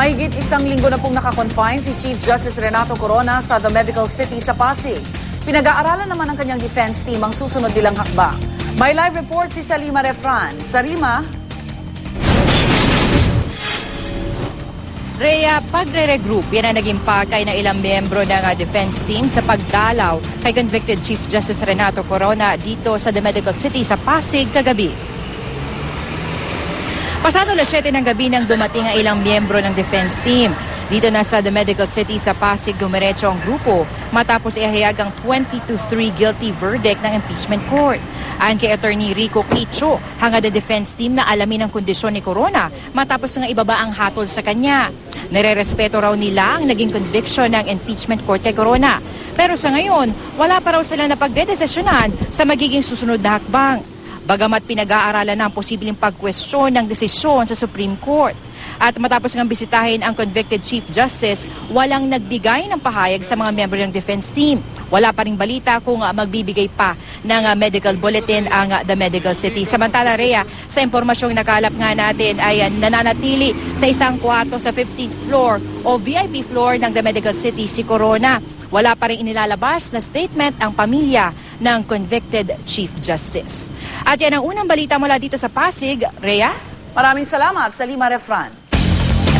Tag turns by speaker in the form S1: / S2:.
S1: Mahigit isang linggo na pong nakakonfine si Chief Justice Renato Corona sa The Medical City sa Pasig. Pinag-aaralan naman ng kanyang defense team ang susunod nilang hakbang. May live report si Salima Refran. Sarima,
S2: Rhea, pagre-regroup, yan ang naging pakay ng ilang miyembro ng uh, defense team sa pagdalaw kay convicted Chief Justice Renato Corona dito sa The Medical City sa Pasig kagabi. Pasado alas 7 ng gabi nang dumating ang ilang miyembro ng defense team. Dito na sa The Medical City sa Pasig dumiretso ang grupo matapos ihayag ang 20 to 3 guilty verdict ng impeachment court. Ayon kay Attorney Rico Quicho, hangad ang defense team na alamin ang kondisyon ni Corona matapos nga ibaba ang hatol sa kanya. Nire-respeto raw nila ang naging conviction ng impeachment court kay Corona. Pero sa ngayon, wala pa raw sila napagdedesisyonan sa magiging susunod na hakbang. Bagamat pinag-aaralan na ang posibleng pagkwestiyon ng desisyon sa Supreme Court. At matapos ng bisitahin ang convicted Chief Justice, walang nagbigay ng pahayag sa mga miyembro ng defense team. Wala pa ring balita kung uh, magbibigay pa ng uh, medical bulletin ang uh, The Medical City. Samantala, Rhea, sa impormasyong nakalap nga natin ay nananatili sa isang kwarto sa 15th floor o VIP floor ng The Medical City si Corona. Wala pa rin inilalabas na statement ang pamilya ng convicted Chief Justice. At yan ang unang balita mula dito sa Pasig. Rhea?
S1: maraming salamat, Salima Refran.